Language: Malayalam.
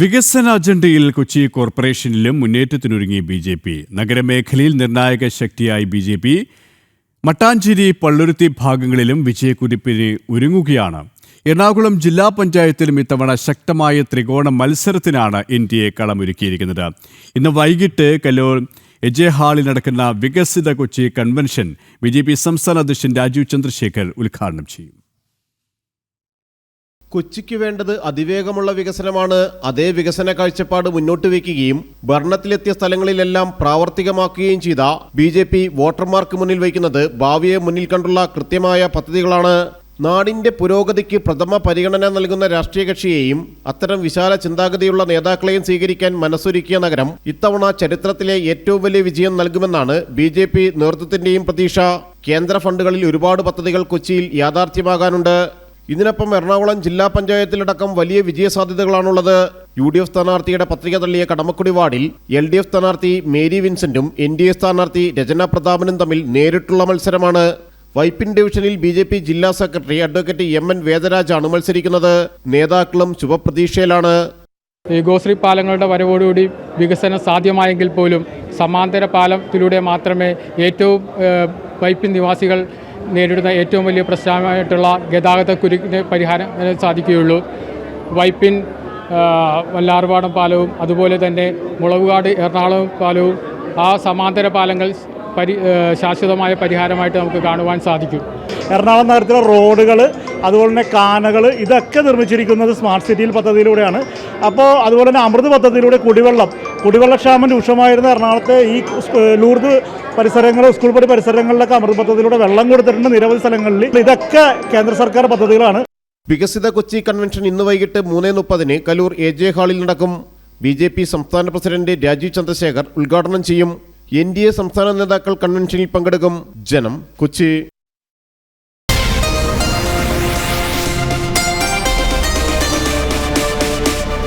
വികസന അജണ്ടയിൽ കൊച്ചി കോർപ്പറേഷനിലും മുന്നേറ്റത്തിനൊരുങ്ങി ബി ജെ പി. നഗരമേഖലയിൽ നിർണായക ശക്തിയായി B J P. Mattancherry Palluruthy ഭാഗങ്ങളിലും വിജയക്കുതിപ്പിന് ഒരുങ്ങുകയാണ്. എറണാകുളം ജില്ലാ പഞ്ചായത്തിലും ഇത്തവണ ശക്തമായ ത്രികോണ മത്സരത്തിനാണ് എൻ ഡി എ കളമൊരുക്കിയിരിക്കുന്നത്. ഇന്ന് വൈകിട്ട് കല്ലൂർ എജെ ഹാളിൽ നടക്കുന്ന വികസിത കൊച്ചി കൺവെൻഷൻ ബി സംസ്ഥാന അധ്യക്ഷൻ രാജീവ് ചന്ദ്രശേഖർ ഉദ്ഘാടനം ചെയ്യും. കൊച്ചിക്ക് വേണ്ടത് അതിവേഗമുള്ള വികസനമാണ്. അതേ വികസന കാഴ്ചപ്പാട് മുന്നോട്ട് വയ്ക്കുകയും ഭരണത്തിലെത്തിയ സ്ഥലങ്ങളിലെല്ലാം പ്രാവർത്തികമാക്കുകയും ചെയ്ത ബി ജെ പി വോട്ടർമാർക്ക് മുന്നിൽ വയ്ക്കുന്നത് ഭാവിയെ മുന്നിൽ കണ്ടുള്ള കൃത്യമായ പദ്ധതികളാണ്. നാടിന്റെ പുരോഗതിക്ക് പ്രഥമ പരിഗണന നൽകുന്ന രാഷ്ട്രീയ കക്ഷിയെയും അത്തരം വിശാല ചിന്താഗതിയുള്ള നേതാക്കളെയും സ്വീകരിക്കാൻ മനസ്സൊരുക്കിയ നഗരം ഇത്തവണ ചരിത്രത്തിലെ ഏറ്റവും വലിയ വിജയം നൽകുമെന്നാണ് ബി ജെ പി നേതൃത്വത്തിന്റെയും പ്രതീക്ഷ. കേന്ദ്ര ഫണ്ടുകളിൽ ഒരുപാട് പദ്ധതികൾ കൊച്ചിയിൽ യാഥാർത്ഥ്യമാകാനുണ്ട്. ഇതിനൊപ്പം എറണാകുളം ജില്ലാ പഞ്ചായത്തിലടക്കം വലിയ വിജയസാധ്യതകളാണുള്ളത്. യു ഡി എഫ് സ്ഥാനാർത്ഥിയുടെ പത്രിക തള്ളിയ കടമക്കുടി വാർഡിൽ എൽ ഡി എഫ് സ്ഥാനാർത്ഥി മേരി വിൻസെന്റും എൻ ഡി എ സ്ഥാനാർത്ഥി രചന പ്രതാപനും തമ്മിൽ നേരിട്ടുള്ള മത്സരമാണ്. വൈപ്പിൻ ഡിവിഷനിൽ ബി ജെ പി ജില്ലാ സെക്രട്ടറി അഡ്വക്കേറ്റ് എം എൻ വേദരാജാണ് മത്സരിക്കുന്നത്. നേതാക്കളും ശുഭപ്രതീക്ഷയിലാണ്. ഈ ഗോശ്രീ പാലങ്ങളുടെ വരവോടുകൂടി വികസനം സാധ്യമായെങ്കിൽ പോലും സമാന്തര പാലത്തിലൂടെ മാത്രമേ ഏറ്റവും വൈപ്പിൻ നിവാസികൾ നേരിടുന്ന ഏറ്റവും വലിയ പ്രശ്നമായിട്ടുള്ള ഗതാഗത കുരുക്കിന് പരിഹാരം സാധിക്കുകയുള്ളൂ. വൈപ്പിൻ വല്ലാറുപാടം പാലവും അതുപോലെ തന്നെ മുളവുകാട് എറണാകുളം പാലവും ആ സമാന്തര പാലങ്ങൾ പരി ശാശ്വതമായ പരിഹാരമായിട്ട് നമുക്ക് കാണുവാൻ സാധിക്കും. എറണാകുളം നഗരത്തിലെ റോഡുകൾ അതുപോലെ തന്നെ കാനകൾ ഇതൊക്കെ നിർമ്മിച്ചിരിക്കുന്നത് സ്മാർട്ട് സിറ്റിയിൽ പദ്ധതിയിലൂടെയാണ്. അപ്പോൾ അതുപോലെ തന്നെ അമൃത് പദ്ധതിയിലൂടെ കുടിവെള്ളം. കുടിവെള്ളക്ഷാമം രൂക്ഷമായിരുന്ന എറണാകുളത്തെ ഈ ലൂർദ് പരിസരങ്ങൾ സ്കൂൾ പടി പരിസരങ്ങളിലൊക്കെ അമൃത് പദ്ധതിയിലൂടെ വെള്ളം കൊടുത്തിട്ടുണ്ട് നിരവധി സ്ഥലങ്ങളിൽ. ഇതൊക്കെ കേന്ദ്ര സർക്കാർ പദ്ധതികളാണ്. വികസിത കൊച്ചി കൺവെൻഷൻ ഇന്ന് വൈകിട്ട് മൂന്നേ മുപ്പതിന് കലൂർ എ ജെ ഹാളിൽ നടക്കും. ബി ജെ പി സംസ്ഥാന പ്രസിഡന്റ് രാജീവ് ചന്ദ്രശേഖർ ഉദ്ഘാടനം ചെയ്യും. എൻ ഡി എ സംസ്ഥാന നേതാക്കൾ കൺവെൻഷനിൽ പങ്കെടുക്കും. ജനം കൊച്ചി.